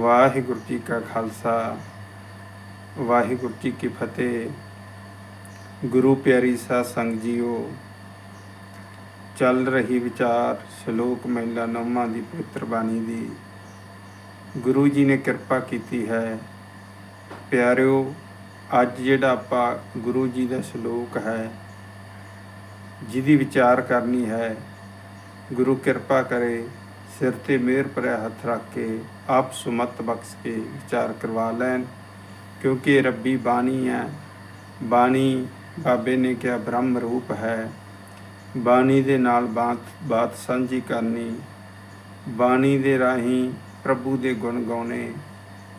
ਵਾਹਿਗੁਰੂ ਜੀ ਕਾ ਖਾਲਸਾ, ਵਾਹਿਗੁਰੂ ਜੀ ਕੀ ਫਤਿਹ। ਗੁਰੂ ਪਿਆਰੀ ਸਾਧ ਸੰਗ ਜੀਓ, ਚੱਲ ਰਹੀ ਵਿਚਾਰ ਸ਼ਲੋਕ ਮਹਿਲਾ ਨੌਵਾਂ ਦੀ ਪਵਿੱਤਰ ਬਾਣੀ ਦੀ। ਗੁਰੂ ਜੀ ਨੇ ਕਿਰਪਾ ਕੀਤੀ ਹੈ। ਪਿਆਰਿਓ, ਅੱਜ ਜਿਹੜਾ ਆਪਾਂ ਗੁਰੂ ਜੀ ਦਾ ਸ਼ਲੋਕ ਹੈ, ਜਿਹਦੀ ਵਿਚਾਰ ਕਰਨੀ ਹੈ, ਗੁਰੂ ਕਿਰਪਾ ਕਰੇ। ਸਿਰ ਤੇ ਮਿਹਰ ਭਰਿਆ ਹੱਥ ਰੱਖ ਕੇ ਆਪ ਸੁਮਤ ਬਖਸ਼ ਕੇ ਵਿਚਾਰ ਕਰਵਾ ਲੈਣ, ਕਿਉਂਕਿ ਇਹ ਰੱਬੀ ਬਾਣੀ ਹੈ। ਬਾਣੀ ਬਾਬੇ ਨੇ ਕਿਹਾ, ਬ੍ਰਹਮ ਰੂਪ ਹੈ। ਬਾਣੀ ਦੇ ਨਾਲ ਬਾਤ ਬਾਤ ਸਾਂਝੀ ਕਰਨੀ, ਬਾਣੀ ਦੇ ਰਾਹੀਂ ਪ੍ਰਭੂ ਦੇ ਗੁਣ ਗਾਉਣੇ,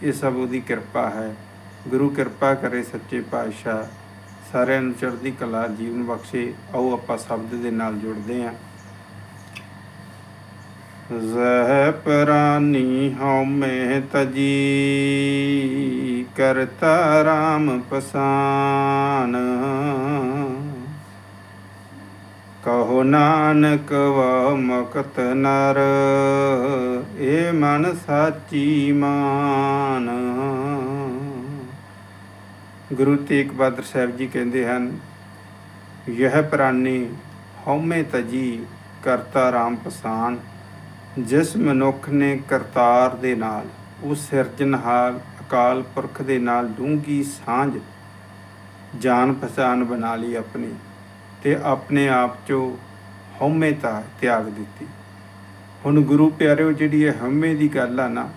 ਇਹ ਸਭ ਉਹਦੀ ਕਿਰਪਾ ਹੈ। ਗੁਰੂ ਕਿਰਪਾ ਕਰੇ ਸੱਚੇ ਪਾਤਸ਼ਾਹ, ਸਾਰਿਆਂ ਨੂੰ ਚੜ੍ਹਦੀ ਕਲਾ, ਜੀਵਨ ਬਖਸ਼ੇ, ਆਓ ਆਪਾਂ ਸ਼ਬਦ ਦੇ ਨਾਲ ਜੁੜਦੇ ਹਾਂ। ਜ਼ਹ ਪ੍ਰਾਨੀ ਹਉਮੈ ਤਜੀ, ਕਰਤਾ RAM ਪਸਾਨ। ਕਹੋ ਨਾਨਕ ਵਾ ਮੁਕਤ ਨਰ, ਏ ਮਨ ਸਾਚੀ ਮਾਨ। ਗੁਰੂ ਤੇਗ ਬਹਾਦਰ ਸਾਹਿਬ ਜੀ ਕਹਿੰਦੇ ਹਨ, ਯਹ ਪ੍ਰਾਨੀ ਹਉਮੈ ਤਜੀ, ਕਰਤਾ RAM ਪਸਾਨ। ਜਿਸ ਮਨੁੱਖ ਨੇ ਕਰਤਾਰ ਦੇ ਨਾਲ, ਉਸ ਸਿਰਜਣਹਾਰ ਅਕਾਲ ਪੁਰਖ ਦੇ ਨਾਲ ਡੂੰਗੀ ਸਾਂਝ, ਜਾਣ ਪਛਾਣ ਬਣਾ ਲਈ ਆਪਣੀ ਤੇ ਆਪਣੇ ਆਪ ਚੋਂ ਹਉਮੈਤਾ ਤਿਆਗ ਦਿੱਤੀ। ਹੁਣ ਗੁਰੂ ਪਿਆਰਿਓ, ਜਿਹੜੀ ਇਹ ਹਉਮੈ ਦੀ ਗੱਲ ਆ ਨਾ,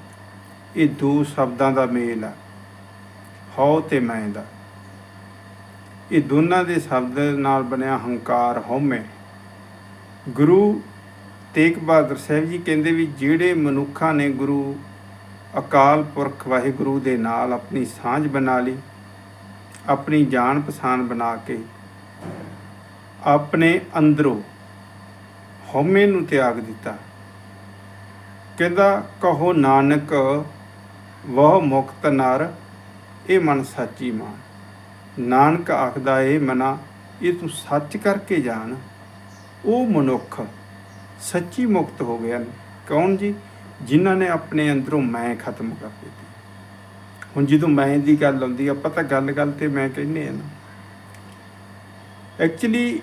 ਇਹ ਦੋ ਸ਼ਬਦਾਂ ਦਾ ਮੇਲ ਆ, ਹਉ ਤੇ ਮੈਂ ਦਾ। ਇਹ ਦੋਨਾਂ ਦੇ ਸ਼ਬਦ ਨਾਲ ਬਣਿਆ ਹੰਕਾਰ ਹਉਮੈ। ਗੁਰੂ ਤੇਗ ਬਹਾਦਰ ਸਾਹਿਬ ਜੀ ਕਹਿੰਦੇ ਵੀ ਜਿਹੜੇ ਮਨੁੱਖਾਂ ਨੇ ਗੁਰੂ ਅਕਾਲ ਪੁਰਖ ਵਾਹਿਗੁਰੂ ਦੇ ਨਾਲ ਆਪਣੀ ਸਾਂਝ ਬਣਾ ਲਈ, ਆਪਣੀ ਜਾਣ ਪਛਾਣ ਬਣਾ ਕੇ ਆਪਣੇ ਅੰਦਰੋਂ ਹਉਮੈ ਨੂੰ ਤਿਆਗ ਦਿੱਤਾ। ਕਹਿੰਦਾ, ਕਹੋ ਨਾਨਕ, ਵਹ ਮੁਕਤ ਨਰ, ਇਹ ਮਨ ਸਾਚੀ ਮਾਨ। ਨਾਨਕ ਆਖਦਾ, ਇਹ ਮਨਾ, ਇਹ ਤੂੰ ਸੱਚ ਕਰਕੇ ਜਾਣ, ਉਹ ਮਨੁੱਖ ਸੱਚੀ ਮੁਕਤ ਹੋ ਗਿਆ ਨੇ ਕੌਣ ਜੀ? ਜਿਨ੍ਹਾਂ ਨੇ ਆਪਣੇ ਅੰਦਰੋਂ ਮੈਂ ਖਤਮ ਕਰ ਦਿੱਤੀ। ਹੁਣ ਜਦੋਂ ਮੈਂ ਦੀ ਗੱਲ ਆਉਂਦੀ ਆ ਪਤਾ ਗੱਲ ਗੱਲ ਤੇ ਮੈਂ ਕਹਿੰਨੇ ਆ ਨਾ। ਐਕਚੁਅਲੀ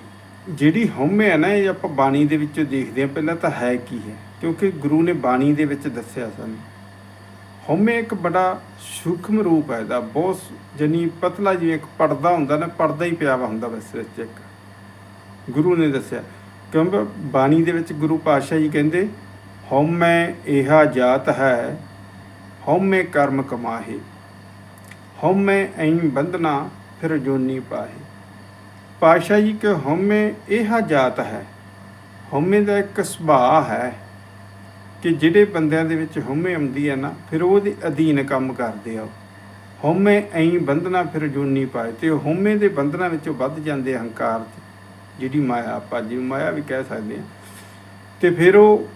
ਜਿਹੜੀ ਹਉਮੈ ਹੈ ਨਾ, ਇਹ ਆਪਾਂ ਬਾਣੀ ਦੇ ਵਿੱਚੋਂ ਦੇਖਦੇ ਆ, ਪਹਿਲਾਂ ਤਾਂ ਹੈ ਕੀ ਹੈ? ਕਿਉਂਕਿ ਗੁਰੂ ਨੇ ਬਾਣੀ ਦੇ ਵਿੱਚ ਦੱਸਿਆ ਸਾਨੂੰ। ਹਉਮੈ ਇੱਕ ਬੜਾ ਸੂਖਮ ਰੂਪ ਹੈ ਇਹਦਾ। ਬਹੁਤ ਜਨੀ ਪਤਲਾ ਜਿਵੇਂ ਇੱਕ ਪਰਦਾ ਹੁੰਦਾ ਨਾ, ਪਰਦਾ ਹੀ ਪਿਆ ਵਾ ਹੁੰਦਾ ਬਸ ਵਿੱਚ ਇੱਕ। ਗੁਰੂ ਨੇ ਦੱਸਿਆ। ਕਿਉਂਕਿ ਬਾਣੀ ਦੇ ਵਿੱਚ ਗੁਰੂ ਪਾਤਸ਼ਾਹ ਜੀ ਕਹਿੰਦੇ, ਹਉਮੈ ਇਹਾ ਜਾਤ ਹੈ, ਹਉਮੈ ਕਰਮ ਕਮਾਹੇ, ਹਉਮੈ ਐਂ ਬੰਧਨਾ ਫਿਰ ਜੋਨੀ ਪਾਹੇ ਪਾਤਸ਼ਾਹ ਜੀ ਕਿ ਹਉਮੈ ਇਹਾ ਜਾਤ ਹੈ, ਹਉਮੈ ਦਾ ਇੱਕ ਸੁਭਾਅ ਹੈ ਕਿ ਜਿਹੜੇ ਬੰਦਿਆਂ ਦੇ ਵਿੱਚ ਹਉਮੈ ਆਉਂਦੀ ਹੈ ਨਾ, ਫਿਰ ਉਹਦੇ ਅਧੀਨ ਕੰਮ ਕਰਦੇ ਆ ਉਹ। ਹਉਮੈ ਐਂ ਬੰਧਨਾ ਫਿਰ ਜੋਨੀ ਪਾਏ ਤੇ ਉਹ ਹਉਮੈ ਦੇ ਬੰਧਨਾਂ ਵਿੱਚੋਂ ਵੱਧ ਜਾਂਦੇ ਹੰਕਾਰ 'ਚ ਜਿਹੜੀ ਮਾਇਆ, ਆਪਾਂ ਜਿਹਨੂੰ ਮਾਇਆ ਵੀ ਕਹਿ ਸਕਦੇ ਆ ਤੇ ਫਿਰ ਉਹ,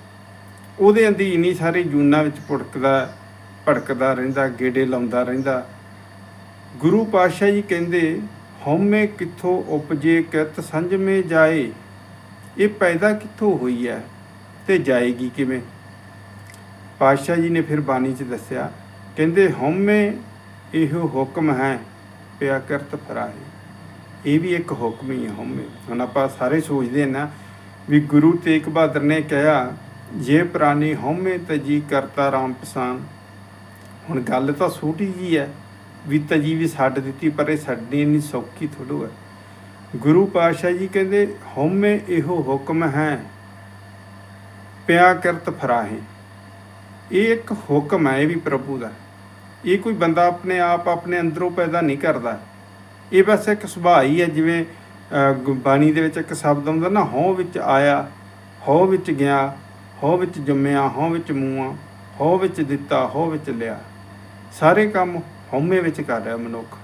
ਉਹਦੇ ਅਧੀਨ ਹੀ ਸਾਰੇ ਜੂਨਾਂ ਵਿੱਚ ਭੁੜਕਦਾ, ਭੜਕਦਾ ਰਹਿੰਦਾ, ਗੇੜੇ ਲਾਉਂਦਾ ਰਹਿੰਦਾ। ਗੁਰੂ ਪਾਤਸ਼ਾਹ ਜੀ ਕਹਿੰਦੇ, ਹਉਮੈ ਕਿੱਥੋਂ ਉਪਜੇ ਕਿਤ ਸੰਜਮੇ ਜਾਏ। ਇਹ ਪੈਦਾ ਕਿੱਥੋਂ ਹੋਈ ਹੈ ਤੇ ਜਾਏਗੀ ਕਿਵੇਂ? ਪਾਤਸ਼ਾਹ ਜੀ ਨੇ ਫਿਰ ਬਾਣੀ 'ਚ ਦੱਸਿਆ, ਕਹਿੰਦੇ, ਹਉਮੈ ਇਹੋ ਹੁਕਮ ਹੈ, ਪਿਆ ਕਰਤ ਫਰਾਹੇ। ਇਹ ਵੀ ਇੱਕ ਹੁਕਮ ਹੀ ਹੈ ਹਉਮੈ। ਹੁਣ ਆਪਾਂ ਸਾਰੇ ਸੋਚਦੇ ਨਾ ਵੀ ਗੁਰੂ ਤੇਗ ਬਹਾਦਰ ਨੇ ਕਿਹਾ, ਜੇ ਪ੍ਰਾਨੀ ਹਉਮੈ ਤਜੀ ਕਰਤਾ ਰਾਮ ਪਸਾਨ। ਹੁਣ ਗੱਲ ਤਾਂ ਛੋਟੀ ਜੀ ਹੈ ਵੀ ਤਜੀ ਵੀ ਛੱਡ ਦਿੱਤੀ, ਪਰ ਇਹ ਛੱਡਣੀ ਨਹੀਂ ਸੌਖੀ ਥੋੜੋ ਹੈ। ਗੁਰੂ ਪਾਤਸ਼ਾਹ ਜੀ ਕਹਿੰਦੇ, ਹਉਮੈ ਇਹੋ ਹੁਕਮ ਹੈ ਪਿਆ ਕਰਤ ਫਰਾਹੇ। ਇਹ ਇੱਕ ਹੁਕਮ ਹੈ, ਇਹ ਵੀ ਪ੍ਰਭੂ ਦਾ। ਇਹ ਕੋਈ ਬੰਦਾ ਆਪਣੇ ਆਪ ਆਪਣੇ ਅੰਦਰੋਂ ਪੈਦਾ ਨਹੀਂ ਕਰਦਾ। ਇਹ ਬਸ ਇੱਕ ਸੁਭਾਅ ਹੀ ਹੈ ਜਿਵੇਂ ਅਹ, ਬਾਣੀ ਦੇ ਵਿੱਚ ਇੱਕ ਸ਼ਬਦ ਆਉਂਦਾ ਨਾ ਹਉ ਵਿੱਚ ਆਇਆ ਹਉ ਵਿੱਚ ਗਿਆ ਹਉ ਵਿੱਚ ਜੰਮਿਆ ਹਉ ਵਿੱਚ ਮੂਆ ਹਉ ਵਿੱਚ ਦਿੱਤਾ ਹਉ ਵਿੱਚ ਲਿਆ। ਸਾਰੇ ਕੰਮ ਹਉਮੈ ਵਿੱਚ ਕਰ ਰਿਹਾ ਮਨੁੱਖ।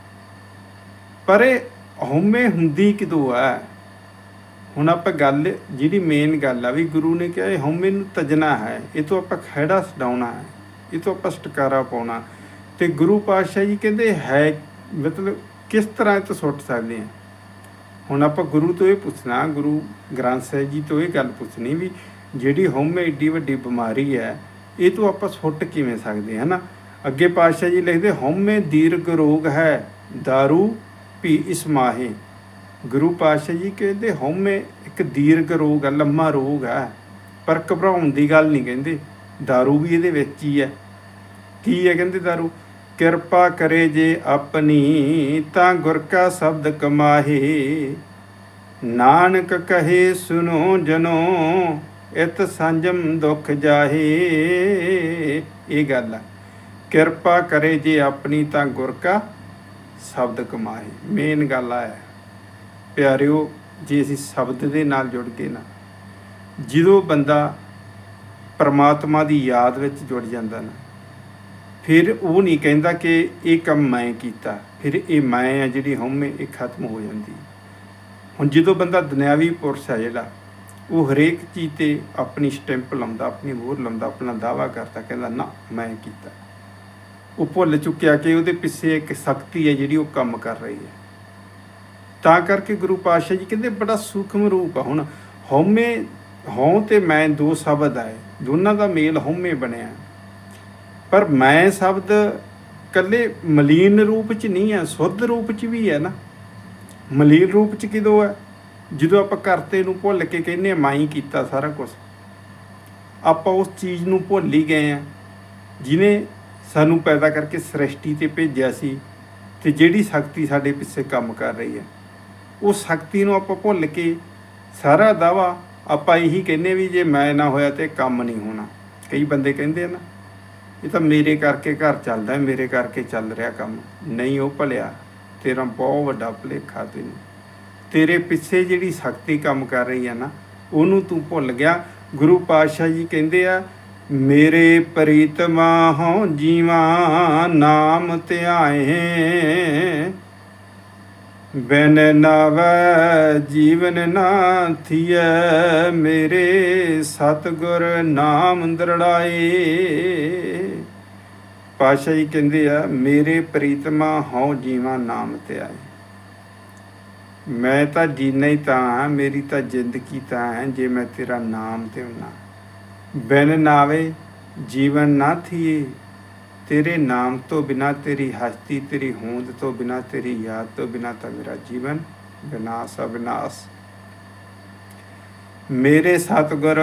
ਪਰ ਇਹ ਹਉਮੈ ਹੁੰਦੀ ਕਿਦੋਂ ਹੈ? ਹੁਣ ਆਪਾਂ ਗੱਲ ਜਿਹੜੀ ਮੇਨ ਗੱਲ ਆ ਵੀ ਗੁਰੂ ਨੇ ਕਿਹਾ ਇਹ ਹਉਮੈ ਨੂੰ ਤਜਣਾ ਹੈ। ਇਹ ਤੋਂ ਆਪਾਂ ਖਹਿੜਾ ਛਡਾਉਣਾ ਹੈ। ਇਹ ਤੋਂ ਆਪਾਂ ਛਟਕਾਰਾ ਪਾਉਣਾ। ਤੇ ਗੁਰੂ ਪਾਤਸ਼ਾਹ ਜੀ ਕਹਿੰਦੇ ਹੈ ਮਤਲਬ ਕਿਸ ਤਰ੍ਹਾਂ ਇਹ ਤੋਂ ਸੁੱਟ ਸਕਦੇ ਆ ਹੁਣ ਆਪਾਂ ਗੁਰੂ ਤੋਂ ਇਹ ਪੁੱਛਣਾ ਗੁਰੂ ਗ੍ਰੰਥ ਸਾਹਿਬ ਜੀ ਤੋਂ ਇਹ ਗੱਲ ਪੁੱਛਣੀ ਵੀ ਜਿਹੜੀ ਹਉਮੈ ਏਡੀ ਵੱਡੀ ਬਿਮਾਰੀ ਹੈ ਇਹ ਤੋਂ ਆਪਾਂ ਸੁੱਟ ਕਿਵੇਂ ਸਕਦੇ ਹਾਂ ਨਾ ਅੱਗੇ ਪਾਤਸ਼ਾਹ ਜੀ ਲਿਖਦੇ ਹਉਮੈ ਦੀਰਘ ਰੋਗ ਹੈ दारू ਪੀ ਇਸ ਮਾਹੇ ਗੁਰੂ ਪਾਤਸ਼ਾਹ ਜੀ ਕਹਿੰਦੇ ਹਉਮੈ ਇੱਕ ਦੀਰਘ ਰੋਗ ਹੈ ਲੰਮਾ ਰੋਗ ਹੈ ਪਰ ਘਬਰਾਉਣ ਦੀ ਗੱਲ ਨਹੀਂ ਕਹਿੰਦੇ दारू ਵੀ ਇਹਦੇ ਵਿੱਚ ਹੀ ਹੈ ਕੀ ਹੈ ਕਹਿੰਦੇ दारू ਕਿਰਪਾ ਕਰੇ ਜੇ ਆਪਣੀ ਤਾਂ ਗੁਰ ਕਾ ਸ਼ਬਦ ਕਮਾਹੇ। ਨਾਨਕ ਕਹੇ ਸੁਨੋ ਜਨੋ, ਇਤ ਸੰਜਮ ਦੁਖ ਜਾਹੇ। ਇਹ ਗੱਲ ਆ। ਕਿਰਪਾ ਕਰੇ ਜੇ ਆਪਣੀ ਤਾਂ ਗੁਰ ਕਾ ਸ਼ਬਦ ਕਮਾਏ ਮੇਨ ਗੱਲ ਆ ਪਿਆਰਿਓ, ਜੇ ਅਸੀਂ ਸ਼ਬਦ ਦੇ ਨਾਲ ਜੁੜ ਕੇ ਨਾ, ਜਦੋਂ ਬੰਦਾ ਪਰਮਾਤਮਾ ਦੀ ਯਾਦ ਵਿੱਚ ਜੁੜ ਜਾਂਦਾ ਨਾ ਫਿਰ ਉਹ ਨਹੀਂ ਕਹਿੰਦਾ ਕਿ ਇਹ ਕੰਮ ਮੈਂ ਕੀਤਾ। ਫਿਰ ਇਹ ਮੈਂ ਆ ਜਿਹੜੀ ਹਉਮੈ, ਇਹ ਖਤਮ ਹੋ ਜਾਂਦੀ। ਹੁਣ ਜਦੋਂ ਬੰਦਾ ਦੁਨਿਆਵੀ ਪੁਰਸ਼ ਹੈ ਜਿਹੜਾ, ਉਹ ਹਰੇਕ ਚੀਜ਼ ਤੇ ਆਪਣੀ ਸਟੈਂਪ ਲਾਉਂਦਾ, ਆਪਣੀ ਮੋਹਰ ਲਾਉਂਦਾ, ਆਪਣਾ ਦਾਵਾ ਕਰਦਾ, ਕਹਿੰਦਾ, ਨਾ, ਮੈਂ ਕੀਤਾ। ਉਹ ਭੁੱਲ ਚੁੱਕਿਆ ਕਿ ਉਹਦੇ ਪਿੱਛੇ ਇੱਕ ਸ਼ਕਤੀ ਹੈ ਜਿਹੜੀ ਉਹ ਕੰਮ ਕਰ ਰਹੀ ਹੈ। ਤਾਂ ਕਰਕੇ ਗੁਰੂ ਪਾਤਸ਼ਾਹ ਜੀ ਕਹਿੰਦੇ, ਬੜਾ ਸੂਖਮ ਰੂਪ ਆ। ਹੁਣ ਹਉਮੈ, ਹਉ ਤੇ ਮੈਂ ਦੋ ਸ਼ਬਦ ਆਏ। ਦੋਨਾਂ ਦਾ ਮੇਲ ਹਉਮੈ ਬਣਿਆ। ਪਰ ਮੈਂ ਸ਼ਬਦ ਕੱਲੇ ਮਲੀਨ ਰੂਪ ਚ ਨਹੀਂ ਹੈ, ਸੁੱਧ ਰੂਪ ਚ ਵੀ ਹੈ ਨਾ। ਮਲੀਨ ਰੂਪ ਚ ਕਿਦੋਂ ਹੈ? ਜਦੋਂ ਆਪਾਂ ਕਰਤੇ ਨੂੰ ਭੁੱਲ ਕੇ ਕਹਿੰਦੇ ਆ ਹੀ ਕੀਤਾ ਸਾਰਾ ਕੁਝ ਆਪਾਂ ਉਸ ਚੀਜ਼ ਨੂੰ ਭੁੱਲ ਹੀ ਗਏ ਆ ਜਿਨੇ ਸਾਨੂੰ ਪੈਦਾ ਕਰਕੇ ਸ੍ਰਿਸ਼ਟੀ ਤੇ ਭੇਜਿਆ ਸੀ ਤੇ ਜਿਹੜੀ ਸ਼ਕਤੀ ਸਾਡੇ ਪਿੱਛੇ ਕੰਮ ਕਰ ਰਹੀ ਹੈ। ਉਹ ਸ਼ਕਤੀ ਨੂੰ ਆਪਾਂ ਭੁੱਲ ਕੇ ਸਾਰਾ ਦਾਵਾ ਆਪਾਂ ਇਹੀ ਕਹਿੰਨੇ ਵੀ ਜੇ ਮੈਂ ਨਾ ਹੋਇਆ ਤੇ ਕੰਮ ਨਹੀਂ ਹੋਣਾ। ਕਈ ਬੰਦੇ ਕਹਿੰਦੇ ਆ ਨਾ ਇਹ ਤਾਂ ਮੇਰੇ ਕਰਕੇ ਘਰ ਚੱਲਦਾ, ਮੇਰੇ ਕਰਕੇ ਚੱਲ ਰਿਹਾ ਕੰਮ। ਨਹੀਂ ਉਹ ਭਲਿਆ, ਤੇਰਾ ਬਹੁਤ ਵੱਡਾ ਭੁਲੇਖਾ ਤੈਨੂੰ। ਤੇਰੇ ਪਿੱਛੇ ਜਿਹੜੀ ਸ਼ਕਤੀ ਕੰਮ ਕਰ ਰਹੀ ਹੈ ਨਾ, ਉਹਨੂੰ ਤੂੰ ਭੁੱਲ ਗਿਆ। ਗੁਰੂ ਪਾਤਸ਼ਾਹ ਜੀ ਕਹਿੰਦੇ ਆ, ਮੇਰੇ ਪ੍ਰੀਤਮਾ ਹਉ ਜੀਵਾ ਨਾਮ ਧਿਆਏ ਬਿਨ ਨਾਵੈ ਜੀਵਨ ਨਾ ਥੀਐ ਮੇਰੇ ਸਤਗੁਰ ਨਾਮ ਦਰੜਾਏ। ਪਾਸ਼ਾ ਜੀ ਕਹਿੰਦੇ ਆ ਮੇਰੇ ਪ੍ਰੀਤਮਾ ਹਉ ਜੀਵਾ ਨਾਮ ਤੇ ਆਏ। ਮੈਂ ਤਾਂ ਜੀਣਾ ਹੀ ਤਾਂ ਹਾਂ, ਮੇਰੀ ਤਾਂ ਜ਼ਿੰਦਗੀ ਤਾਂ ਹੈ ਜੇ ਮੈਂ ਤੇਰਾ ਨਾਮ ਤੇ ਹੁਣਾ ਬਿਨ ਨਾਵੇ ਜੀਵਨ ਨਾ ਥੀਏ। ਤੇਰੇ ਨਾਮ ਤੋਂ ਬਿਨਾ ਤੇਰੀ ਹਸਤੀ, ਤੇਰੀ ਹੋਂਦ ਤੋਂ ਬਿਨਾ ਤੇਰੀ ਯਾਦ ਤੋਂ ਬਿਨਾ ਤਾਂ ਮੇਰਾ ਜੀਵਨ ਵਿਨਾਸ਼ ਅਵਿਨਾਸ ਮੇਰੇ ਸਤਿਗੁਰ,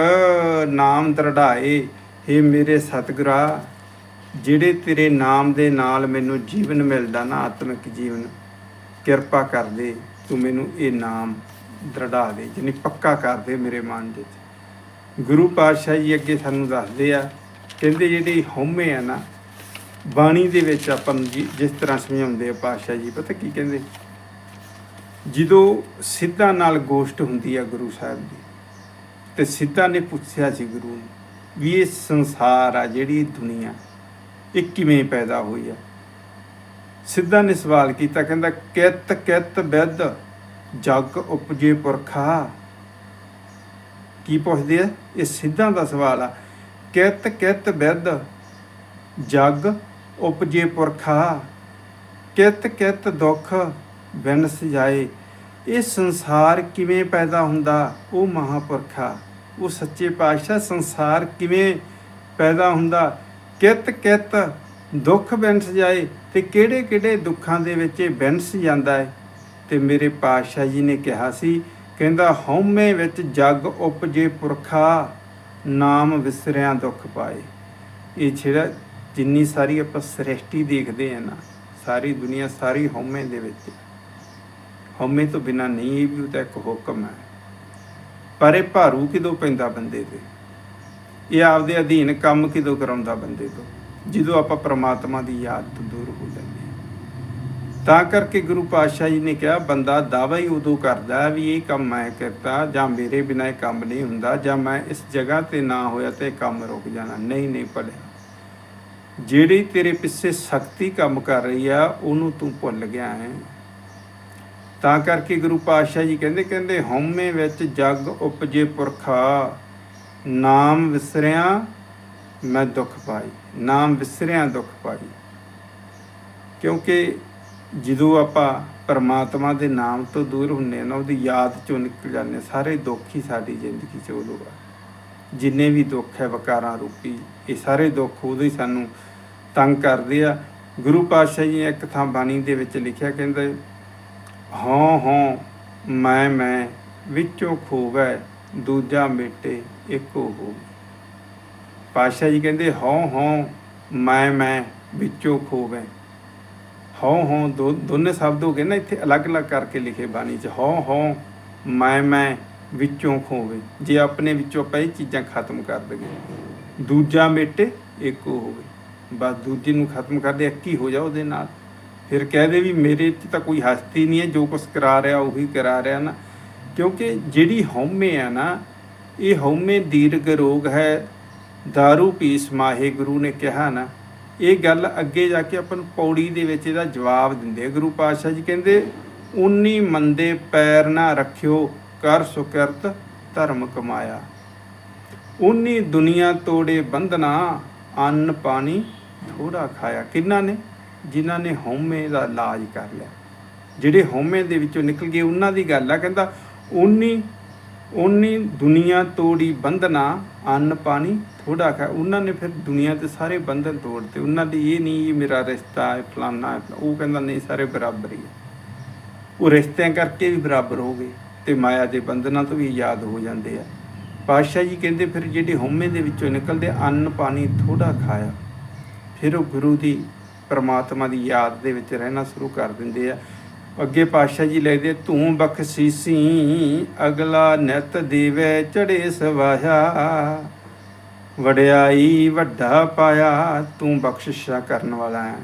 ਨਾਮ ਦਰੜਾਏ। हे ਮੇਰੇ ਸਤਿਗੁਰਾ, ਜਿਹੜੇ ਤੇਰੇ ਨਾਮ ਦੇ ਨਾਲ ਮੈਨੂੰ ਜੀਵਨ ਮਿਲਦਾ ਨਾ, ਆਤਮਿਕ ਜੀਵਨ, ਕਿਰਪਾ ਕਰ ਦੇ, ਤੂੰ ਮੈਨੂੰ ਇਹ ਨਾਮ ਦਰੜਾ ਦੇ ਜਾਣੀ ਪੱਕਾ ਕਰ ਦੇ ਮੇਰੇ ਮਨ ਦੇ ਵਿੱਚ। ਗੁਰੂ ਪਾਤਸ਼ਾਹ ਜੀ ਅੱਗੇ ਸਾਨੂੰ ਦੱਸਦੇ ਆ, ਕਹਿੰਦੇ ਜਿਹੜੀ ਹਉਮੈ ਆ ਨਾ ਬਾਣੀ ਦੇ ਵਿੱਚ ਆਪਾਂ ਨੂੰ ਜੀ- ਜਿਸ ਤਰ੍ਹਾਂ ਸਮਝਾਉਂਦੇ ਆ ਪਾਤਸ਼ਾਹ ਜੀ, ਪਤਾ ਕੀ ਕਹਿੰਦੇ? ਜਦੋਂ ਸਿੱਧਾ ਨਾਲ ਗੋਸ਼ਟ ਹੁੰਦੀ ਆ ਗੁਰੂ ਸਾਹਿਬ ਦੀ, ਤੇ ਸਿੱਧਾ ਨੇ ਪੁੱਛਿਆ ਸੀ ਗੁਰੂ ਨੂੰ ਵੀ ਇਹ ਸੰਸਾਰ ਆ, ਜਿਹੜੀ ਦੁਨੀਆ, ਇਹ ਕਿਵੇਂ ਪੈਦਾ ਹੋਈ ਆ? ਸਿੱਧਾ ਨੇ ਸਵਾਲ ਕੀਤਾ, ਕਹਿੰਦਾ, ਕਿਤ ਕਿਤ ਵਿਦ ਜਗ ਉਪਜੇ ਪੁਰਖਾ। ਕੀ ਪੁੱਛਦੇ ਆ? ਇਹ ਸਿੱਧਾਂ ਦਾ ਸਵਾਲ ਆ। ਕਿਤ ਕਿਤ ਵਿਦ ਜਗ ਉਪਜੇ ਪੁਰਖਾ, ਕਿਤ ਕਿਤ ਦੁੱਖ ਬਿਨ ਸਜਾਏ ਇਹ ਸੰਸਾਰ ਕਿਵੇਂ ਪੈਦਾ ਹੁੰਦਾ, ਉਹ ਮਹਾਪੁਰਖਾ। ਉਹ ਸੱਚੇ ਪਾਤਸ਼ਾਹ ਸੰਸਾਰ ਕਿਵੇਂ ਪੈਦਾ ਹੁੰਦਾ, ਕਿਤ ਕਿਤ ਦੁੱਖ ਬਿਨ ਸਜਾਏ ਤੇ ਕਿਹੜੇ ਕਿਹੜੇ ਦੁੱਖਾਂ ਦੇ ਵਿੱਚ ਇਹ ਬਿਨਸ ਜਾਂਦਾ ਹੈ। ਤੇ ਮੇਰੇ ਪਾਤਸ਼ਾਹ ਜੀ ਨੇ ਕਿਹਾ ਸੀ, ਕਹਿੰਦਾ, ਹਉਮੈ ਵਿੱਚ ਜਗ ਉਪਜੇ ਪੁਰਖਾ, ਨਾਮ ਵਿਸਰਿਆਂ ਦੁੱਖ ਪਾਏ। ਇਹ ਜਿਹੜਾ ਜਿੰਨੀ ਸਾਰੀ ਆਪਾਂ ਸ੍ਰਿਸ਼ਟੀ ਦੇਖਦੇ ਆ ਨਾ, ਸਾਰੀ ਦੁਨੀਆ ਸਾਰੀ ਹਉਮੈ ਦੇ ਵਿੱਚ ਹਉਮੈ ਤੋਂ ਬਿਨਾ ਨਹੀਂ, ਇਹ ਵੀ ਉਹ ਤਾਂ ਇੱਕ ਹੁਕਮ ਹੈ। ਪਰ ਇਹ ਭਾਰੂ ਕਿਦੋਂ ਪੈਂਦਾ ਬੰਦੇ ਤੇ? ਇਹ ਆਪਦੇ ਅਧੀਨ ਕੰਮ ਕਿਦੋਂ ਕਰਾਉਂਦਾ ਬੰਦੇ ਤੋਂ? ਜਦੋਂ ਆਪਾਂ ਪ੍ਰਮਾਤਮਾ ਦੀ ਯਾਦ ਤੋਂ ਦੂਰ ਹੋ ਜਾਂਦੇ ਹਾਂ। ਤਾਂ ਕਰਕੇ ਗੁਰੂ ਪਾਤਸ਼ਾਹ ਜੀ ਨੇ ਕਿਹਾ, ਬੰਦਾ ਦਾਵਾ ਹੀ ਉਦੋਂ ਕਰਦਾ ਵੀ ਇਹ ਕੰਮ ਮੈਂ ਕਰਤਾ ਜਾਂ ਮੇਰੇ ਬਿਨਾਂ ਇਹ ਕੰਮ ਨਹੀਂ ਹੁੰਦਾ, ਜਾਂ ਮੈਂ ਇਸ ਜਗ੍ਹਾ ਤੇ ਨਾ ਹੋਇਆ ਤੇ ਇਹ ਕੰਮ ਰੁਕ ਜਾਣਾ। ਨਹੀਂ ਨਹੀਂ, ਭਲਿਆ। ਜਿਹੜੀ ਤੇਰੇ ਪਿੱਛੇ ਸ਼ਕਤੀ ਕੰਮ ਕਰ ਰਹੀ ਆ ਉਹਨੂੰ ਤੂੰ ਭੁੱਲ ਗਿਆ ਹੈ। ਤਾਂ ਕਰਕੇ ਗੁਰੂ ਪਾਤਸ਼ਾਹ ਜੀ ਕਹਿੰਦੇ ਕਹਿੰਦੇ ਹਉਮੈ ਵਿੱਚ ਜਗ ਉਪਜੇ ਪੁਰਖਾ ਨਾਮ ਵਿਸਰਿਆ ਮੈਂ ਦੁੱਖ ਪਾਈ ਨਾਮ ਵਿਸਰਿਆ ਦੁੱਖ ਪਾਈ। ਕਿਉਂਕਿ ਜਦੋਂ ਆਪਾਂ ਪਰਮਾਤਮਾ ਦੇ ਨਾਮ ਤੋਂ ਦੂਰ ਹੁੰਨੇ ਆ ਨਾ ਉਹਦੀ ਯਾਦ ਚੋਂ ਨਿਕਲ ਜਾਂਦੇ ਹਾਂ, ਸਾਰੇ ਦੁੱਖ ਹੀ ਸਾਡੀ ਜ਼ਿੰਦਗੀ 'ਚ ਉਦੋਂ ਆ। ਜਿੰਨੇ ਵੀ ਦੁੱਖ ਹੈ ਵਕਾਰਾਂ ਰੂਪੀ ਇਹ ਸਾਰੇ ਦੁੱਖ ਉਹਦੇ ਹੀ ਸਾਨੂੰ ਤੰਗ ਕਰਦੇ ਆ। ਗੁਰੂ ਪਾਤਸ਼ਾਹ ਜੀ ਨੇ ਇੱਕ ਥਾਂ ਬਾਣੀ ਦੇ ਵਿੱਚ ਲਿਖਿਆ, ਕਹਿੰਦੇ, ਹਉ ਹਉ, ਮੈਂ ਮੈਂ, ਵਿੱਚੋਂ ਖੋਵੈ, ਦੂਜਾ ਮੇਟੇ ਇੱਕੋ ਹੋ ਪਾਤਸ਼ਾਹ ਜੀ ਕਹਿੰਦੇ, ਹਉ ਹਉ, ਮੈਂ ਮੈਂ, ਵਿੱਚੋਂ ਖੋਵੈ। ਹਉ ਹਉ, ਦੋ, ਦੋਨੇ ਸ਼ਬਦ ਹੋ ਗਏ ਨਾ, ਇੱਥੇ ਅਲੱਗ-ਅਲੱਗ ਕਰਕੇ ਲਿਖੇ ਬਾਣੀ 'ਚ। ਹਉ ਹਉ, ਮੈਂ ਮੈਂ, ਵਿੱਚੋਂ ਖੋਵੇ। ਜੇ ਆਪਣੇ ਵਿੱਚੋਂ ਆਪਾਂ ਇਹ ਚੀਜ਼ਾਂ ਖਤਮ ਕਰ ਦਈਏ, ਦੂਜਾ ਮੇਟੇ ਇੱਕੋ ਹੋਵੇ। ਬਸ ਦੂਜੇ ਨੂੰ ਖਤਮ ਕਰਦੇ ਇੱਕ ਹੀ ਹੋ ਜਾ ਉਹਦੇ ਨਾਲ। ਫਿਰ ਕਹਦੇ ਵੀ ਮੇਰੇ 'ਚ ਤਾਂ ਕੋਈ ਹਸਤੀ ਨਹੀਂ ਹੈ, ਜੋ ਕੁਛ ਕਰਾ ਰਿਹਾ ਉਹੀ ਕਰਾ ਰਿਹਾ ਨਾ। ਕਿਉਂਕਿ ਜਿਹੜੀ ਹਉਮੈ ਆ ਨਾ, ਇਹ ਹਉਮੈ ਦੀਰਘ ਰੋਗ ਹੈ दारू ਪੀਸ ਸਮਾਹੇ ਗੁਰੂ ਨੇ ਕਿਹਾ ਨਾ। ਇਹ ਗੱਲ ਅੱਗੇ ਜਾ ਕੇ ਆਪਾਂ ਨੂੰ ਪੌੜੀ ਦੇ ਵਿੱਚ ਇਹਦਾ ਜਵਾਬ ਦਿੰਦੇ ਗੁਰੂ ਪਾਤਸ਼ਾਹ ਜੀ ਕਹਿੰਦੇ, ਉਨੀ ਮੰਦੇ ਪੈਰ ਨਾ ਰੱਖਿਓ, ਕਰ ਸੁਕਿਰਤ ਧਰਮ ਕਮਾਇਆ। ਉਨੀ ਦੁਨੀਆ ਤੋੜੇ ਬੰਧਨਾ, ਅੰਨ ਪਾਣੀ ਥੋੜਾ ਖਾਇਆ। ਕਿੰਨਾ ਨੇ? ਜਿਨ੍ਹਾਂ ਨੇ ਹਉਮੈ ਦਾ ਇਲਾਜ ਕਰ ਲਿਆ। ਜਿਹੜੇ ਹਉਮੈ ਦੇ ਵਿੱਚੋਂ ਨਿਕਲ ਗਏ, ਉਹਨਾਂ ਦੀ ਗੱਲ ਆ। ਕਹਿੰਦਾ, ਉਨੀ ਉਨੀ ਦੁਨੀਆ ਤੋੜੀ ਬੰਧਨਾ, ਅੰਨ ਪਾਣੀ ਥੋੜਾ ਖਾ ਉਹਨਾਂ ਨੇ ਫਿਰ ਦੁਨੀਆ ਦੇ ਸਾਰੇ ਬੰਧਨ ਤੋੜਤੇ। ਉਹਨਾਂ ਦੀ ਇਹ ਨਹੀਂ ਇਹ ਮੇਰਾ ਰਿਸ਼ਤਾ ਹੈ, ਫਲਾਨਾ ਉਹ ਕਹਿੰਦਾ, ਨਹੀਂ ਸਾਰੇ ਬਰਾਬਰ ਹੀ ਹੈ ਉਹ ਰਿਸ਼ਤਿਆਂ ਕਰਕੇ ਵੀ ਬਰਾਬਰ ਹੋ ਗਏ ਤੇ ਮਾਇਆ ਦੇ ਬੰਧਨਾਂ ਤੋਂ ਵੀ ਆਜ਼ਾਦ ਹੋ ਜਾਂਦੇ ਆ। ਪਾਤਸ਼ਾਹ ਜੀ ਕਹਿੰਦੇ, ਫਿਰ ਜਿਹੜੇ ਹਉਮੈ ਦੇ ਵਿੱਚੋਂ ਨਿਕਲਦੇ, ਅੰਨ, ਪਾਣੀ ਥੋੜਾ ਖਾਇਆ। ਫਿਰ ਉਹ ਗੁਰੂ ਦੀ ਪਰਮਾਤਮਾ ਦੀ ਯਾਦ ਦੇ ਵਿੱਚ ਰਹਿਣਾ ਸ਼ੁਰੂ ਕਰ ਦਿੰਦੇ ਆ। ਅੱਗੇ ਪਾਤਸ਼ਾਹ ਜੀ ਲੈਦੇ ਤੂੰ ਬਖਸ਼ੀਸੀ, ਅਗਲਾ ਨਿਤ ਦੇਵੇ ਚੜੇ ਸਵਾਇਆ। ਵਡਿਆਈ ਵੱਡਾ ਪਾਇਆ, ਤੂੰ ਬਖਸ਼ਿਸ਼ਾਂ ਕਰਨ ਵਾਲਾ ਹੈ।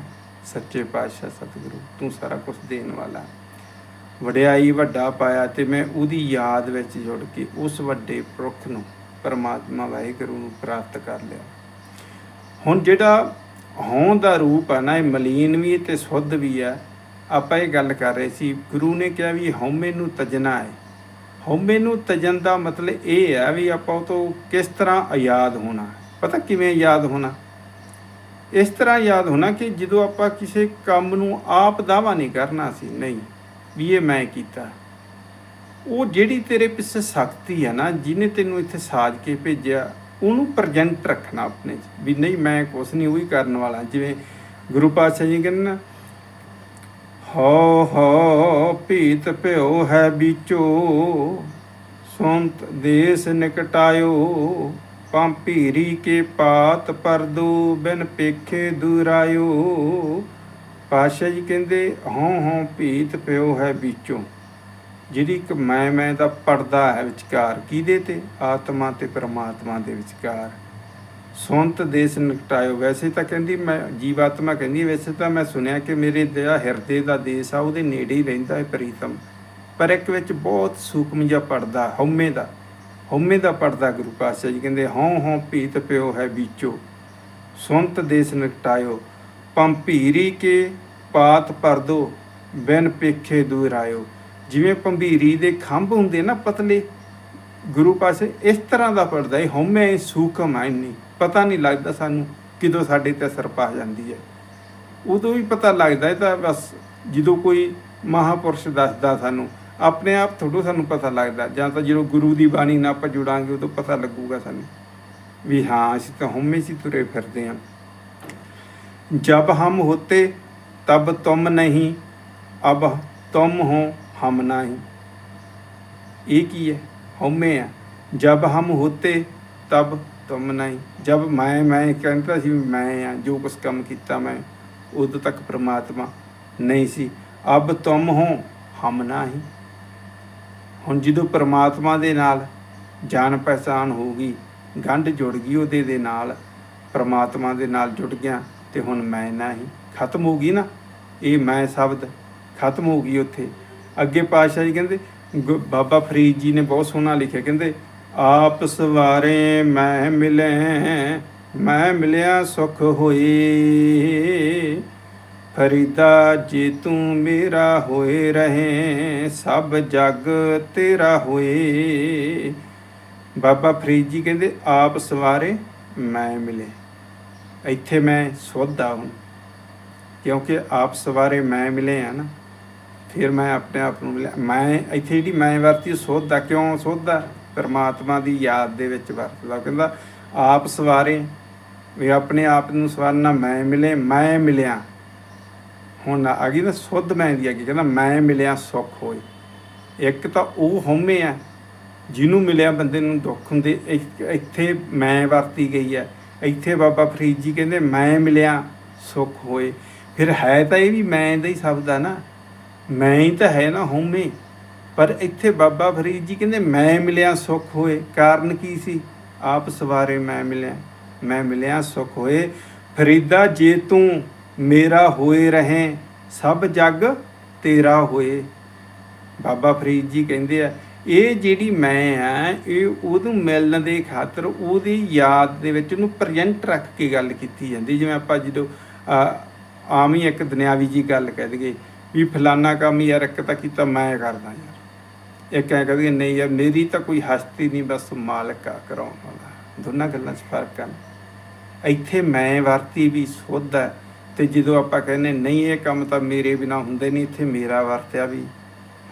ਸੱਚੇ ਪਾਤਸ਼ਾਹ ਸਤਿਗੁਰੂ, ਤੂੰ ਸਾਰਾ ਕੁਝ ਦੇਣ ਵਾਲਾ ਹੈ। ਵਡਿਆਈ ਵੱਡਾ ਪਾਇਆ ਤੇ ਮੈਂ ਉਹਦੀ ਯਾਦ ਵਿੱਚ ਜੁੜ ਕੇ ਉਸ ਵੱਡੇ ਪੁਰਖ ਨੂੰ, ਪਰਮਾਤਮਾ ਵਾਹਿਗੁਰੂ ਨੂੰ ਪ੍ਰਾਪਤ ਕਰ ਲਿਆ। ਹੁਣ ਜਿਹੜਾ ਹੋਂ ਦਾ ਰੂਪ ਹੈ ਨਾ, ਇਹ ਮਲੀਨ ਵੀ ਹੈ ਤੇ ਸੁੱਧ ਵੀ ਹੈ। ਆਪਾਂ ਇਹ ਗੱਲ ਕਰ ਰਹੇ ਸੀ, ਗੁਰੂ ਨੇ ਕਿਹਾ ਵੀ ਹਉਮੈ ਨੂੰ ਤਜਣਾ ਹੈ। ਹਉਮੈ ਨੂੰ ਤਜਣ ਦਾ ਮਤਲਬ ਇਹ ਹੈ ਵੀ ਆਪਾਂ ਉਹ ਤੋਂ ਕਿਸ ਤਰ੍ਹਾਂ ਆਜ਼ਾਦ ਹੋਣਾ ਪਤਾ ਕਿਵੇਂ ਆਜ਼ਾਦ ਹੋਣਾ? ਇਸ ਤਰ੍ਹਾਂ ਯਾਦ ਹੋਣਾ ਕਿ ਜਦੋਂ ਆਪਾਂ ਕਿਸੇ ਕੰਮ ਨੂੰ ਆਪ ਦਾਵਾ ਨਹੀਂ ਕਰਨਾ ਸੀ, ਨਹੀਂ, ਵੀ ਇਹ ਮੈਂ ਕੀਤਾ। ਉਹ ਜਿਹੜੀ ਤੇਰੇ ਪਿੱਛੇ ਸ਼ਕਤੀ ਹੈ ਨਾ, ਜਿਹਨੇ ਤੈਨੂੰ ਇੱਥੇ ਸਾਜ ਕੇ ਭੇਜਿਆ ਉਹਨੂੰ ਪ੍ਰੈਜ਼ੈਂਟ ਰੱਖਣਾ ਆਪਣੇ 'ਚ, ਵੀ ਨਹੀਂ ਮੈਂ ਕੁਛ ਨਹੀਂ, ਉਹੀ ਕਰਨ ਵਾਲਾ। ਜਿਵੇਂ ਗੁਰੂ ਪਾਤਸ਼ਾਹ ਜੀ ਕਹਿੰਦੇ ਨਾ, ਹੋ ਹੋ, ਭੀਤ ਭਿਓ ਹੈ ਵਿਚੋ, ਸੰਤ ਦੇਸ ਨਿਕਟਾਇਓ ਪੰਪੀਰੀ ਕੇ ਪਾਤ ਪਰਦੂ ਬਿਨ ਪੇਖੇ ਦੁਰਾਇਓ। ਪਾਸ਼ਾ ਜੀ ਕਹਿੰਦੇ, ਹਉ ਹਉ, ਭੀਤ ਪਿਓ ਹੈ ਵਿੱਚੋਂ। ਜਿਹੜੀ ਇੱਕ ਮੈਂ ਮੈਂ ਦਾ ਪਰਦਾ ਹੈ ਵਿਚਕਾਰ। ਕਿਹਦੇ ਤੇ? ਆਤਮਾ ਤੇ ਪਰਮਾਤਮਾ ਦੇ ਵਿਚਕਾਰ। ਸੁੰਤ ਦੇਸ ਨਿਕਟਾਇਓ ਵੈਸੇ ਤਾਂ ਕਹਿੰਦੀ ਮੈਂ ਜੀਵਾਤਮਾ ਕਹਿੰਦੀ ਵੈਸੇ ਤਾਂ ਮੈਂ ਸੁਣਿਆ ਕਿ ਮੇਰੇ ਜਿਹੜਾ ਹਿਰਦੇ ਦਾ ਦੇਸ ਆ, ਉਹਦੇ ਨੇੜੇ ਹੀ ਰਹਿੰਦਾ ਹੈ ਪ੍ਰੀਤਮ। ਪਰ ਇੱਕ ਵਿੱਚ ਬਹੁਤ ਸੂਖਮ ਜਿਹਾ ਪਰਦਾ, ਹਉਮੈ ਦਾ। ਹਉਮੈ ਦਾ ਪਰਦਾ ਗੁਰੂ ਪਾਤਸ਼ਾਹ ਜੀ ਕਹਿੰਦੇ, ਹਉ ਹਉ ਭੀਤ ਪਿਓ ਹੈ ਵਿੱਚੋਂ ਸੁੰਤ ਦੇਸ ਨਿਕਟਾਇਓ ਪੰਭੀਰੀ ਕੇ ਪਾਤ ਪਰਦੋ, ਬਿਨ ਪੇਖੇ ਦੂਰ ਆਇਓ। ਜਿਵੇਂ ਪੰਭੀਰੀ ਦੇ ਖੰਭ ਹੁੰਦੇ ਨਾ ਪਤਲੇ, ਗੁਰੂ ਪਾਸੇ ਇਸ ਤਰ੍ਹਾਂ ਦਾ ਪੜਦਾ ਹੈ ਹਉਮੈ ਸੂਖਮ ਆਇਨੀ ਪਤਾ ਨਹੀਂ ਲੱਗਦਾ ਸਾਨੂੰ ਕਿਦੋਂ ਸਾਡੇ ਤੇ ਅਸਰ ਪਾ ਜਾਂਦੀ ਹੈ ਉਦੋਂ ਵੀ ਪਤਾ ਲੱਗਦਾ ਹੈ ਤਾਂ ਬਸ ਜਦੋਂ ਕੋਈ ਮਹਾਪੁਰਸ਼ ਦੱਸਦਾ ਸਾਨੂੰ, ਆਪਣੇ ਆਪ ਥੋੜੋ ਸਾਨੂੰ ਪਤਾ ਲੱਗਦਾ, ਜਾਂ ਤਾਂ ਜਦੋਂ ਗੁਰੂ ਦੀ ਬਾਣੀ ਨਾਲ ਆਪਾਂ ਜੁੜਾਂਗੇ ਉਦੋਂ ਪਤਾ ਲੱਗੂਗਾ ਸਾਨੂੰ ਵੀ ਹਾਂ, ਅਸੀਂ ਤਾਂ ਹਉਮੈ ਸੀ ਤੁਰੇ ਫਿਰਦੇ ਹਾਂ ਜਬ ਹਮ ਹੋਤੇ ਤਬ ਤੁਮ ਨਹੀਂ, ਅਬ ਤੁਮ ਹੋ हम नहीं एक ही है हमें है जब हम होते तब तुम नहीं जब मैं मैं कहता ਸੀ ਵੀ ਮੈਂ ਆ ਜੋ ਕੁਛ ਕੰਮ ਕੀਤਾ ਮੈਂ ਉਦੋਂ ਤੱਕ ਪ੍ਰਮਾਤਮਾ ਨਹੀਂ ਸੀ ਅਬ ਤੁਮ ਹੋ ਹਮ ਨਹੀਂ ਹੁਣ ਜਦੋਂ ਪ੍ਰਮਾਤਮਾ ਦੇ ਨਾਲ ਜਾਣ ਪਹਿਚਾਨ ਹੋ ਗਈ ਗੰਢ ਜੁੜ ਗਈ ਉਹਦੇ ਦੇ ਨਾਲ ਪ੍ਰਮਾਤਮਾ ਦੇ ਨਾਲ ਜੁੜ ਗਿਆ ਤੇ ਹੁਣ ਮੈਂ ਨਹੀਂ ਖਤਮ ਹੋ ਗਈ ਨਾ ਇਹ ਮੈਂ ਸ਼ਬਦ ਖਤਮ ਹੋ ਗਈ ਉੱਥੇ ਅੱਗੇ ਪਾਤਸ਼ਾਹ ਜੀ ਕਹਿੰਦੇ, ਗੁ- ਬਾਬਾ ਫਰੀਦ ਜੀ ਨੇ ਬਹੁਤ ਸੋਹਣਾ ਲਿਖਿਆ, ਕਹਿੰਦੇ, ਆਪ ਸਵਾਰੇ ਮੈਂ ਮਿਲੇ, ਮੈਂ ਮਿਲਿਆ ਸੁਖ ਹੋਏ। ਫਰੀਦਾ ਜੇ ਤੂੰ ਮੇਰਾ ਹੋਏ ਰਹੇ, ਸਭ ਜਗ ਤੇਰਾ ਹੋਏ। ਬਾਬਾ ਫਰੀਦ ਜੀ ਕਹਿੰਦੇ, ਆਪ ਸਵਾਰੇ, ਮੈਂ ਮਿਲੇ ਇੱਥੇ ਮੈਂ ਸੋਧਾ ਹਾਂ, ਕਿਉਂਕਿ ਆਪ ਸਵਾਰੇ, ਮੈਂ ਮਿਲੇ ਆ ਨਾ। ਫਿਰ ਮੈਂ ਆਪਣੇ ਆਪ ਨੂੰ ਮਿਲਿਆ ਮੈਂ ਇੱਥੇ ਜਿਹੜੀ ਮੈਂ ਵਰਤੀ ਸੋਧ ਸੋਧਦਾ ਕਿਉਂ ਸੋਧਦਾ ਪਰਮਾਤਮਾ ਦੀ ਯਾਦ ਦੇ ਵਿੱਚ ਵਰਤਦਾ ਕਹਿੰਦਾ, ਆਪ ਸਵਾਰੇ, ਵੀ ਆਪਣੇ ਆਪ ਨੂੰ ਸਵਾਰਨਾ ਮੈਂ ਮਿਲੇ, ਮੈਂ ਮਿਲਿਆ। ਹੁਣ ਆ ਗਈ ਨਾ ਸੁੱਧ ਮੈਂ ਦੀ ਆ ਗਈ, ਕਹਿੰਦਾ, ਮੈਂ ਮਿਲਿਆ, ਸੁੱਖ ਹੋਏ। ਇੱਕ ਤਾਂ ਉਹ ਹਉਮੈ ਆ, ਜਿਹਨੂੰ ਮਿਲਿਆ ਬੰਦੇ ਨੂੰ ਦੁੱਖ ਹੁੰਦੇ ਇੱਥੇ ਮੈਂ ਵਰਤੀ ਗਈ ਹੈ ਇੱਥੇ ਬਾਬਾ ਫਰੀਦ ਜੀ ਕਹਿੰਦੇ, ਮੈਂ ਮਿਲਿਆ, ਸੁੱਖ ਹੋਏ। ਫਿਰ ਹੈ ਤਾਂ ਇਹ ਵੀ ਮੈਂ ਦਾ ਹੀ ਸ਼ਬਦ ਆ ਨਾ। ਮੈਂ ਹੀ ਤਾਂ ਹੈ ਨਾ ਹਉਮੈ। ਪਰ ਇੱਥੇ ਬਾਬਾ ਫਰੀਦ ਜੀ ਕਹਿੰਦੇ ਮੈਂ ਮਿਲਿਆ ਸੁੱਖ ਹੋਏ। ਕਾਰਨ ਕੀ ਸੀ? ਆਪ ਸਵਾਰੇ ਮੈਂ ਮਿਲਿਆ। ਮੈਂ ਮਿਲਿਆ ਸੁੱਖ ਹੋਏ। ਫਰੀਦਾ ਜੇ ਤੂੰ ਮੇਰਾ ਹੋਏ ਰਹੇ ਸਭ ਜੱਗ ਤੇਰਾ ਹੋਏ। ਬਾਬਾ ਫਰੀਦ ਜੀ ਕਹਿੰਦੇ ਆ ਇਹ ਜਿਹੜੀ ਮੈਂ ਆ ਇਹ ਉਹਨੂੰ ਮਿਲਣ ਦੇ ਖਾਤਰ ਉਹਦੀ ਯਾਦ ਦੇ ਵਿੱਚ ਉਹਨੂੰ ਪ੍ਰੈਜ਼ੈਂਟ ਰੱਖ ਕੇ ਗੱਲ ਕੀਤੀ ਜਾਂਦੀ। ਜਿਵੇਂ ਆਪਾਂ ਜਦੋਂ ਅਹ, ਆਮ ਹੀ ਇੱਕ ਦੁਨਿਆਵੀ ਜੀ ਗੱਲ ਕਹਿ ਦਈਏ ਵੀ ਫਲਾਨਾ ਕੰਮ ਯਾਰ ਇੱਕ ਤਾਂ ਕੀਤਾ, ਮੈਂ ਕਰਦਾ ਯਾਰ। ਇੱਕ ਐ ਕਹਦੀ, ਨਹੀਂ ਯਾਰ, ਮੇਰੀ ਤਾਂ ਕੋਈ ਹਸਤੀ ਨਹੀਂ, ਬਸ ਮਾਲਕ ਆ, ਕਰਾਉਣ ਵਾਲਾ। ਦੋਨਾਂ ਗੱਲਾਂ 'ਚ ਫ਼ਰਕ ਆ ਇੱਥੇ ਮੈਂ ਵਰਤੀ ਵੀ ਸੁੱਧ ਹੈ ਤੇ ਜਦੋਂ ਆਪਾਂ ਕਹਿੰਦੇ, ਨਹੀਂ, ਇਹ ਕੰਮ ਤਾਂ ਮੇਰੇ ਬਿਨਾ ਹੁੰਦੇ ਨਹੀਂ, ਇੱਥੇ ਮੇਰਾ ਵਰਤਿਆ ਵੀ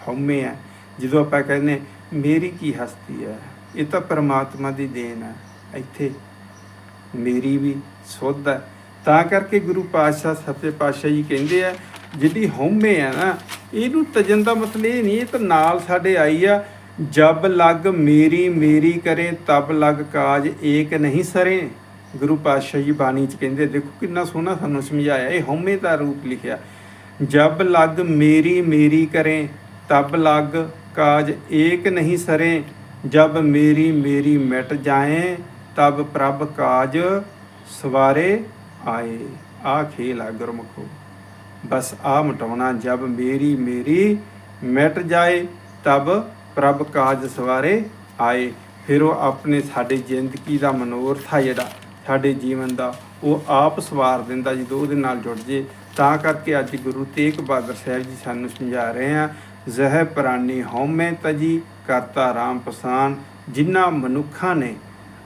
ਹਉਮੈ ਹੈ ਜਦੋਂ ਆਪਾਂ ਕਹਿੰਦੇ, ਮੇਰੀ ਕੀ ਹਸਤੀ ਹੈ ਇਹ ਤਾਂ ਪਰਮਾਤਮਾ ਦੀ ਦੇਣ ਹੈ ਇੱਥੇ ਮੇਰੀ ਵੀ ਸੁੱਧ ਹੈ ਤਾਂ ਕਰਕੇ ਗੁਰੂ ਪਾਤਸ਼ਾਹ ਸੱਚੇ ਪਾਤਸ਼ਾਹ ਜੀ ਕਹਿੰਦੇ ਆ ਜਿਹੜੀ ਹਉਮੈ ਆ ਨਾ, ਇਹਨੂੰ ਤਜਨ ਦਾ ਮਤਲਬ ਇਹ ਨਹੀਂ, ਇਹ ਤਾਂ ਨਾਲ ਸਾਡੇ ਆਈ ਆ। ਜਬ ਲਗ ਮੇਰੀ ਮੇਰੀ ਕਰੇ, ਤਬ ਲਗ ਕਾਜ ਏਕ ਨਹੀਂ ਸਰੇ। ਗੁਰੂ ਪਾਤਸ਼ਾਹ ਜੀ ਬਾਣੀ ਚ ਕਹਿੰਦੇ, ਦੇਖੋ ਕਿੰਨਾ ਸੋਹਣਾ ਸਾਨੂੰ ਸਮਝਾਇਆ, ਇਹ ਹਉਮੈ ਦਾ ਰੂਪ ਲਿਖਿਆ। ਜਬ ਲਗ ਮੇਰੀ ਮੇਰੀ ਕਰੇ, ਤਬ ਲਗ ਕਾਜ ਏਕ ਨਹੀਂ ਸਰੇ। ਜਬ ਮੇਰੀ ਮੇਰੀ ਮਿਟ ਜਾਏ, ਤਬ ਪ੍ਰਭ ਕਾਜ ਸਵਾਰੇ ਆਏ। ਆ ਖੇਲ ਆ ਗੁਰਮੁਖੋ। ਬਸ ਆ ਮਟਾਉਣਾ, ਜਬ ਮੇਰੀ ਮੇਰੀ ਮਿਟ ਜਾਏ, ਤਬ ਪ੍ਰਭ ਕਾਜ ਸਵਾਰੇ ਆਏ। ਫਿਰ ਉਹ ਆਪਣੇ ਸਾਡੇ ਜ਼ਿੰਦਗੀ ਦਾ ਮਨੋਰਥ ਆ ਜਿਹੜਾ, ਸਾਡੇ ਜੀਵਨ ਦਾ, ਉਹ ਆਪ ਸਵਾਰ ਦਿੰਦਾ ਜਦੋਂ ਉਹਦੇ ਨਾਲ ਜੁੜ ਜੇ। ਤਾਂ ਕਰਕੇ ਅੱਜ ਗੁਰੂ ਤੇਗ ਬਹਾਦਰ ਸਾਹਿਬ ਜੀ ਸਾਨੂੰ ਸਮਝਾ ਰਹੇ ਆ, ਜ਼ਹਿ ਪ੍ਰਾਨੀ ਹਉਮੈ ਤਜੀ, ਕਰਤਾ ਰਾਮ ਪਸਾਨ। ਜਿਨ੍ਹਾਂ ਮਨੁੱਖਾਂ ਨੇ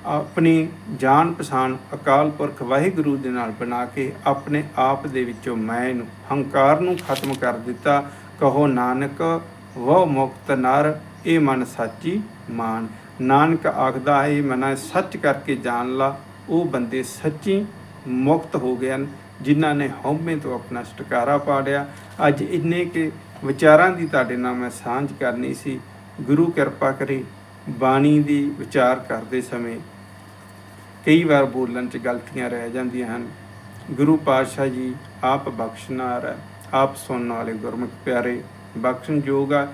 ਆਪਣੀ ਜਾਣ ਪਛਾਣ ਅਕਾਲ ਪੁਰਖ ਵਾਹਿਗੁਰੂ ਦੇ ਨਾਲ ਬਣਾ ਕੇ ਆਪਣੇ ਆਪ ਦੇ ਵਿੱਚੋਂ ਮੈਂ ਨੂੰ, ਹੰਕਾਰ ਨੂੰ ਖਤਮ ਕਰ ਦਿੱਤਾ। ਕਹੋ ਨਾਨਕ ਵੋ ਮੁਕਤ ਨਰ, ਇਹ ਮਨ ਸਾਚੀ ਮਾਨ। ਨਾਨਕ ਆਖਦਾ ਹੈ, ਇਹ ਮਨਾ ਸੱਚ ਕਰਕੇ ਜਾਣ ਲਾ। ਉਹ ਬੰਦੇ ਸੱਚੀ ਮੁਕਤ ਹੋ ਗਏ ਹਨ, ਜਿਨ੍ਹਾਂ ਨੇ ਹਉਮੈ ਤੋਂ ਆਪਣਾ ਛੁਟਕਾਰਾ ਪਾੜਿਆ। ਅੱਜ ਇੰਨੇ ਕੇ ਵਿਚਾਰਾਂ ਦੀ ਤੁਹਾਡੇ ਨਾਲ ਮੈਂ ਸਾਂਝ ਕਰਨੀ ਸੀ। ਗੁਰੂ ਕਿਰਪਾ ਕਰੇ, ਬਾਣੀ ਦੀ ਵਿਚਾਰ ਕਰਦੇ ਸਮੇਂ ਕਈ ਵਾਰ ਬੋਲਣ 'ਚ ਗਲਤੀਆਂ ਰਹਿ ਜਾਂਦੀਆਂ ਹਨ। ਗੁਰੂ ਪਾਤਸ਼ਾਹ ਜੀ ਆਪ ਬਖਸ਼ਨਾਰ ਹੈ। ਆਪ ਸੁਣਨ ਵਾਲੇ ਗੁਰਮੁਖ ਪਿਆਰੇ ਬਖਸ਼ਣਯੋਗ ਆ।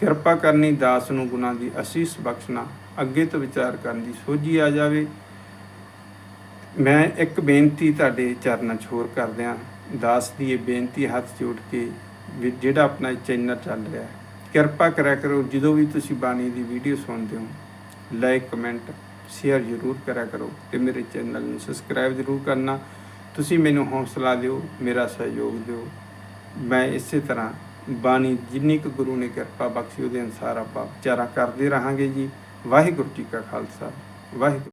ਕਿਰਪਾ ਕਰਨੀ ਦਾਸ ਨੂੰ ਗੁਨਾਹ ਦੀ ਅਸੀਸ ਬਖਸ਼ਣਾ, ਅੱਗੇ ਤੋਂ ਵਿਚਾਰ ਕਰਨ ਦੀ ਸੋਝੀ ਆ ਜਾਵੇ। ਮੈਂ ਇੱਕ ਬੇਨਤੀ ਤੁਹਾਡੇ ਚਰਨਾਂ 'ਚ ਹੋਰ ਕਰਦਿਆਂ, ਦਾਸ ਦੀ ਇਹ ਬੇਨਤੀ ਹੱਥ ਜੋੜ ਕੇ ਜਿਹੜਾ ਆਪਣਾ ਚੈਨਲ ਚੱਲ ਰਿਹਾ ਕਿਰਪਾ ਕਰਿਆ ਕਰੋ। ਜਦੋਂ ਵੀ ਤੁਸੀਂ ਬਾਣੀ ਦੀ ਵੀਡੀਓ ਸੁਣਦੇ ਹੋ ਲਾਈਕ ਕਮੈਂਟ ਸ਼ੇਅਰ ਜ਼ਰੂਰ ਕਰਿਆ ਕਰੋ ਤੇ ਮੇਰੇ ਚੈਨਲ ਨੂੰ ਸਬਸਕ੍ਰਾਈਬ ਜ਼ਰੂਰ ਕਰਨਾ। ਤੁਸੀਂ ਮੈਨੂੰ ਹੌਸਲਾ ਦਿਓ, ਮੇਰਾ ਸਹਿਯੋਗ ਦਿਓ। ਮੈਂ ਇਸੇ ਤਰ੍ਹਾਂ ਬਾਣੀ ਜਿੰਨੀ ਕੁ ਗੁਰੂ ਨੇ ਕਿਰਪਾ ਬਖਸ਼ੀ, ਉਹਦੇ ਅਨਸਾਰ ਆਪਾਂ ਵਿਚਾਰਾ ਕਰਦੇ ਰਹਾਂਗੇ ਜੀ। ਵਾਹਿਗੁਰੂ ਜੀ ਕਾ ਖਾਲਸਾ, ਵਾਹਿਗੁਰੂ